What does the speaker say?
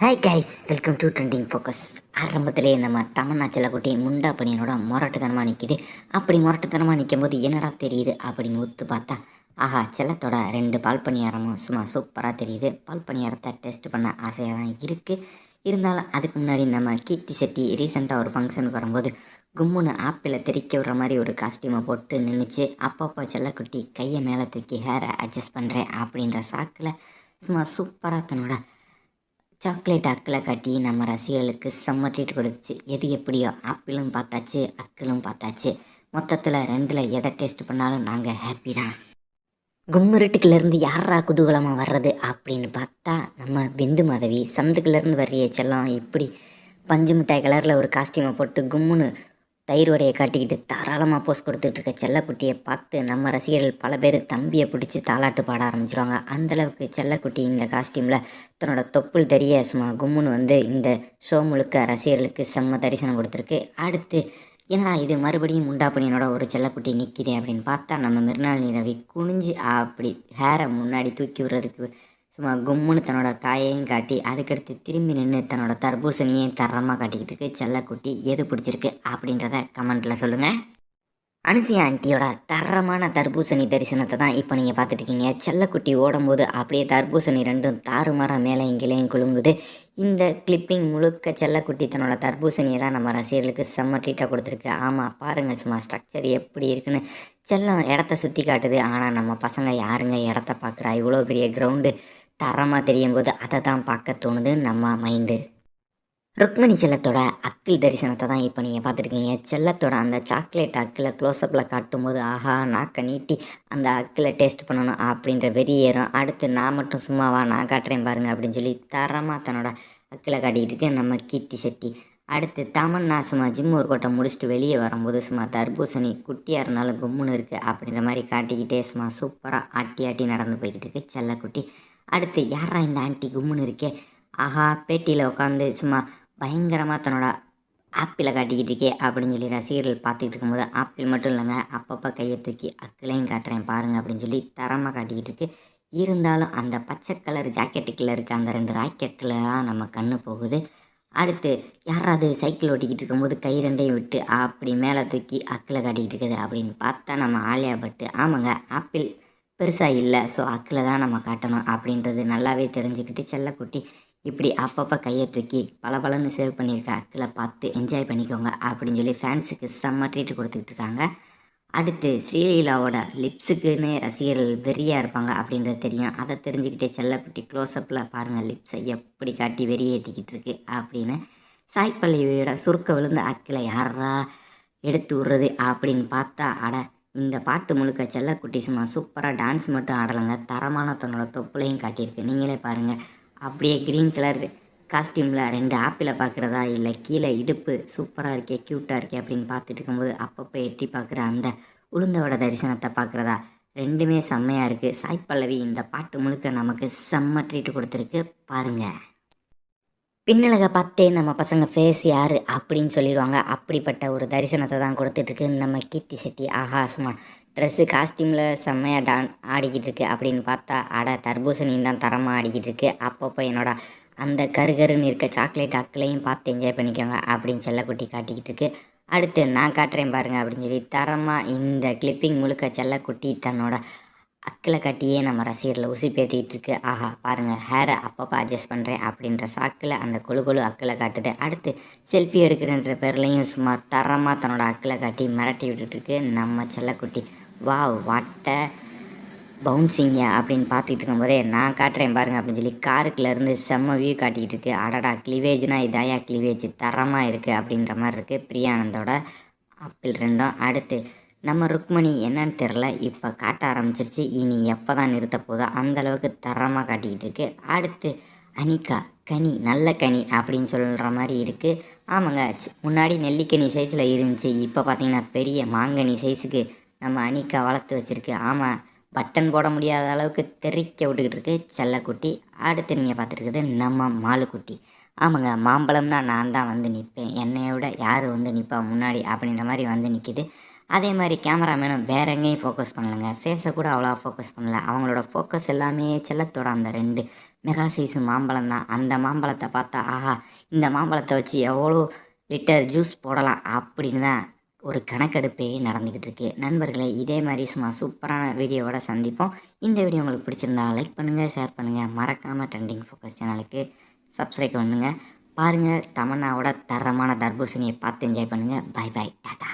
Hi guys welcome to trending focus ஆரம்பத்திலே நம்ம தமன்னா செல்லக்குட்டி முண்டா பணியனோட முரட்டுத்தனமாக நிற்கிது அப்படி முரட்டுத்தனமாக நிற்கும் போது என்னடா தெரியுது அப்படின்னு ஒத்து பார்த்தா ஆஹா செல்லத்தோட ரெண்டு பால் பணியாரமும் சும்மா சூப்பராக தெரியுது. பால் பணியாரத்தை டெஸ்ட் பண்ண ஆசையாக தான் இருக்குது இருந்தாலும் அதுக்கு முன்னாடி நம்ம கீர்த்தி செட்டி ரீசெண்டாக ஒரு ஃபங்க்ஷனுக்கு வரும்போது கும்முன்னு ஆப்பிளை தெறிக்க விடுற மாதிரி ஒரு காஸ்டியூமை போட்டு நின்றுச்சு அப்பப்போ செல்லக்குட்டி கையை மேலே தூக்கி ஹேரை அட்ஜஸ்ட் பண்ணுறேன் அப்படின்ற சாக்கில் சும்மா சூப்பராக தன்னோட சாக்லேட் அக்கில் கட்டி நம்ம ரசிகர்களுக்கு செம்ம ட்ரீட் கொடுத்துச்சு. எது எப்படியோ ஆப்பிளும் பார்த்தாச்சு அக்கிளும் பார்த்தாச்சு. மொத்தத்தில் ரெண்டில் எதை டேஸ்ட் பண்ணாலும் நாங்கள் ஹாப்பி தான். கும்மிருட்டுக்குலேருந்து யாரா குதூகலமாக வர்றது அப்படின்னு பார்த்தா நம்ம பிந்து மாதவி சந்துக்குலேருந்து வர்றிய செல்லம் இப்படி பஞ்சு மிட்டாய் கலரில் ஒரு காஸ்டியூமை போட்டு கும்முன்னு தயிர் வடையை காட்டிக்கிட்டு தாராளமாக போஸ்ட் கொடுத்துட்ருக்க செல்லக்குட்டியை பார்த்து நம்ம ரசிகர்கள் பல பேர் தம்பியை பிடிச்சி தாலாட்டு பாட ஆரம்பிச்சிருவாங்க. அந்தளவுக்கு செல்லக்குட்டி இந்த காஸ்டியூமில் தன்னோட தொப்புள் தெரிய சும்மா கும்முன்னு வந்து இந்த ஷோ முழுக்க ரசிகர்களுக்கு செம்ம தரிசனம் கொடுத்துருக்கு. அடுத்து என்னடா இது மறுபடியும் முண்டா பணியனோட ஒரு செல்லக்குட்டி நிற்கிதே அப்படின்னு பார்த்தா நம்ம மிருநாள் ரவி குனிஞ்சு அப்படி ஹேரை முன்னாடி தூக்கி விடுறதுக்கு சும்மா கும்முன்னு தன்னோட காயையும் காட்டி அதுக்கடுத்து திரும்பி நின்று தன்னோட தர்பூசணியையும் தரமாக காட்டிக்கிட்டு இருக்கு செல்லக்குட்டி எது பிடிச்சிருக்கு அப்படின்றத கமெண்ட்டில் சொல்லுங்கள் அனுசியா ஆண்டியோட தரமான தர்பூசணி தரிசனத்தை தான் இப்போ நீங்கள் பார்த்துட்டு இருக்கீங்க. செல்லக்குட்டி ஓடும்போது அப்படியே தர்பூசணி ரெண்டும் தாறுமாறாக மேலே இங்கேயும் குலுங்குது. இந்த கிளிப்பிங் முழுக்க செல்லக்குட்டி தன்னோட தர்பூசணியை தான் நம்ம ரசிகர்களுக்கு செம்ம ட்ரீட்டாக கொடுத்துருக்கு. ஆமாம் பாருங்கள் சும்மா ஸ்ட்ரக்சர் எப்படி இருக்குன்னு. செல்லம் இடத்த சுற்றி காட்டுது. ஆனால் நம்ம பசங்க யாருங்க? இடத்த பார்க்குறா. இவ்வளோ பெரிய கிரவுண்டு தரமாக தெரியும் போது அதை தான் பார்க்க தோணுது நம்ம மைண்டு ருக்மணி செல்லத்தோட அக்கில் தரிசனத்தை தான் இப்போ நீங்கள் பார்த்துருக்கீங்க. செல்லத்தோட அந்த சாக்லேட் அக்கில் க்ளோஸ்அப்பில் காட்டும்போது ஆஹா நாக்கை நீட்டி அந்த அக்கில் டேஸ்ட் பண்ணணும் அப்படின்ற வெறி ஏறும். அடுத்து நான் மட்டும் சும்மாவா நான் காட்டுறேன் பாருங்க அப்படின்னு சொல்லி தரமாக தன்னோட அக்கில் காட்டிக்கிட்டு இருக்கு நம்ம கீர்த்தி செட்டி. அடுத்து தமன்னா சும்மா ஜிம் ஒரு கோட்டை முடிச்சுட்டு வெளியே வரும்போது சும்மா தர்பூசணி குட்டியாக இருந்தாலும் கும்முன்னு இருக்குது அப்படின்ற மாதிரி காட்டிக்கிட்டே சும்மா சூப்பராக ஆட்டி ஆட்டி நடந்து போய்கிட்டு இருக்கு செல்லக்குட்டி. அடுத்து யாரா இந்த ஆண்டி கும்முன்னு இருக்கே? ஆஹா பேட்டியில் உட்காந்து சும்மா பயங்கரமாக தன்னோட ஆப்பிளை காட்டிக்கிட்டு இருக்கே அப்படின்னு சொல்லி ரசிகர்கள் பார்த்துக்கிட்டு இருக்கும்போது ஆப்பிள் மட்டும் இல்லைங்க அப்பப்போ கையை தூக்கி அக்கிளையும் காட்டுறேன் பாருங்க அப்படின்னு சொல்லி தரமாக காட்டிக்கிட்டு இருக்கு. இருந்தாலும் அந்த பச்சை கலர் ஜாக்கெட்டுக்குள்ளே இருக்க அந்த ரெண்டு ராக்கெட்டில் தான் நம்ம கண்ணு போகுது. அடுத்து யாராவது சைக்கிள் ஓட்டிக்கிட்டு இருக்கும்போது கை ரெண்டையும் விட்டு அப்படி மேலே தூக்கி அக்கில் காட்டிக்கிட்டு இருக்குது அப்படின்னு பார்த்தா நம்ம ஆலியா பட்டு ஆமாங்க ஆப்பிள் பெருசாக இல்லை. ஸோ அக்கில் தான் நம்ம காட்டணும் அப்படின்றது நல்லாவே தெரிஞ்சுக்கிட்டு செல்லக்குட்டி இப்படி அப்பப்போ கையை தூக்கி பளபளன்னு சேவ் பண்ணியிருக்க அக்கில் பார்த்து என்ஜாய் பண்ணிக்கோங்க அப்படின்னு சொல்லி ஃபேன்ஸுக்கு செம்ம ட்ரீட் கொடுத்துக்கிட்டு இருக்காங்க. அடுத்து ஸ்ரீலீலாவோட லிப்ஸுக்குன்னு ரசிகர்கள் வெறியாக இருப்பாங்க அப்படின்றது தெரியும். அதை தெரிஞ்சுக்கிட்டே செல்லக்குட்டி க்ளோஸ்அப்பில் பாருங்கள் லிப்ஸை எப்படி காட்டி வெறியேற்றிக்கிட்டு இருக்கு அப்படின்னு சாய்ப்பள்ளியோட சுருக்க விழுந்த அக்கில் யாரா எடுத்து விட்றது அப்படின்னு பார்த்தா அட இந்த பாட்டு முழுக்க செல்லக்குட்டி சும்மா சூப்பராக டான்ஸ் மட்டும் ஆடலைங்க. தரமான தன்னோட தொப்புளையும் காட்டியிருக்கு. நீங்களே பாருங்கள் அப்படியே க்ரீன் கலர் காஸ்டியூமில் ரெண்டு ஆப்பிளை பார்க்குறதா இல்லை கீழே இடுப்பு சூப்பராக இருக்கே க்யூட்டாக இருக்கே அப்படின்னு பார்த்துட்டு இருக்கும்போது அப்பப்போ எட்டி பார்க்குற அந்த உளுந்தோட தரிசனத்தை பார்க்குறதா? ரெண்டுமே செம்மையாக இருக்குது சாய் பல்லவி இந்த பாட்டு முழுக்க நமக்கு செம்ம ட்ரீட் கொடுத்துருக்கு. பாருங்கள் பின்னலக பார்த்தே நம்ம பசங்க ஃபேஸ் யார் அப்படின்னு சொல்லிடுவாங்க. அப்படிப்பட்ட ஒரு தரிசனத்தை தான் கொடுத்துட்ருக்கு நம்ம கீர்த்தி செட்டி ஆஹா சும்மா ட்ரெஸ்ஸு காஸ்டியூமில் செம்மையாக டான் ஆடிக்கிட்டு இருக்கு அப்படின்னு பார்த்தா அட தர்பூசணியும் தான் தரமாக ஆடிக்கிட்டு இருக்கு அப்பப்போ என்னோட அந்த கருகருன்னு இருக்க சாக்லேட் அக்களையும் பார்த்து என்ஜாய் பண்ணிக்கோங்க அப்படின்னு செல்லக்குட்டி காட்டிக்கிட்டு இருக்கு அடுத்து நான் காட்டுறேன் பாருங்கள் அப்படின்னு சொல்லி தரமாக இந்த கிளிப்பிங் முழுக்க செல்லக்குட்டி தன்னோட அக்கில் கட்டியே நம்ம ரசிகர்களை உசி பேத்திக்கிட்டு இருக்கு ஆஹா பாருங்கள் ஹேரை அப்பப்போ அட்ஜஸ்ட் பண்ணுறேன் அப்படின்ற சாக்கில் அந்த கொழு கொழு அக்கில் காட்டுது. அடுத்து செல்ஃபி எடுக்கிறன்ற பேர்லையும் சும்மா தரமாக தன்னோட அக்கில் காட்டி மிரட்டி விட்டுட்டுருக்கு. நம்ம செல்லக்குட்டி. வாவ் வாட்ட பவுன்சிங்க அப்படின்னு பார்த்துக்கிட்டு இருக்கும்போதே நான் காட்டுறேன் பாருங்க அப்படின்னு சொல்லி காருக்குள்ளேருந்து செம்ம வியூ காட்டிக்கிட்டு இருக்கு அடடா கிளிவேஜ்னா இதாயா? கிளிவேஜ் தரமாக இருக்குது அப்படின்ற மாதிரி இருக்குது பிரியானந்தோட ஆப்பிள் ரெண்டும். அடுத்து நம்ம ருக்மணி என்னன்னு தெரில இப்போ காட்ட ஆரம்பிச்சிருச்சு. இனி எப்போ தான் நிறுத்த போதோ அந்தளவுக்கு தரமாக காட்டிக்கிட்டு இருக்கு. அடுத்து அனிகா கனி நல்ல கனி அப்படின்னு சொல்கிற மாதிரி இருக்குது ஆமாங்க முன்னாடி நெல்லிக்கனி சைஸில் இருந்துச்சு. இப்போ பார்த்தீங்கன்னா பெரிய மாங்கனி சைஸுக்கு நம்ம அனிகா வளர்த்து வச்சுருக்கு. ஆமாம் பட்டன் போட முடியாத அளவுக்கு தெறிக்க விட்டுக்கிட்டு இருக்கு செல்லக்குட்டி. அடுத்து நீங்கள் பார்த்துருக்குது நம்ம மாலுக்குட்டி. ஆமாங்க மாம்பழம்னா நான் தான் வந்து நிற்பேன் என்னைய விட யார் வந்து நிற்பா முன்னாடி அப்படின்ற மாதிரி வந்து நிற்கிது அதே மாதிரி கேமராமேனும் வேற எங்கேயும் ஃபோக்கஸ் பண்ணலைங்க. ஃபேஸை கூட அவ்வளோ ஃபோக்கஸ் பண்ணல. அவங்களோட ஃபோக்கஸ் எல்லாமே செல்லத்தோட அந்த ரெண்டு மெகா சைஸ் மாம்பழம் தான். அந்த மாம்பழத்தை பார்த்தா ஆஹா இந்த மாம்பழத்தை வச்சு எவ்வளோ லிட்டர் ஜூஸ் போடலாம் அப்படின்னு தான் ஒரு கணக்கெடுப்பே நடந்துக்கிட்டு இருக்கு. நண்பர்களே இதே மாதிரி சும்மா சூப்பரான வீடியோவோட சந்திப்போம். இந்த வீடியோ உங்களுக்கு பிடிச்சிருந்தா லைக் பண்ணுங்கள் ஷேர் பண்ணுங்கள் மறக்காமல் ட்ரெண்டிங் ஃபோக்கஸ் சேனலுக்கு சப்ஸ்கிரைப் பண்ணுங்கள் பாருங்கள் தமன்னாவோட தரமான தர்பூசணியை பார்த்து என்ஜாய் பண்ணுங்கள் பை பை டாட்டா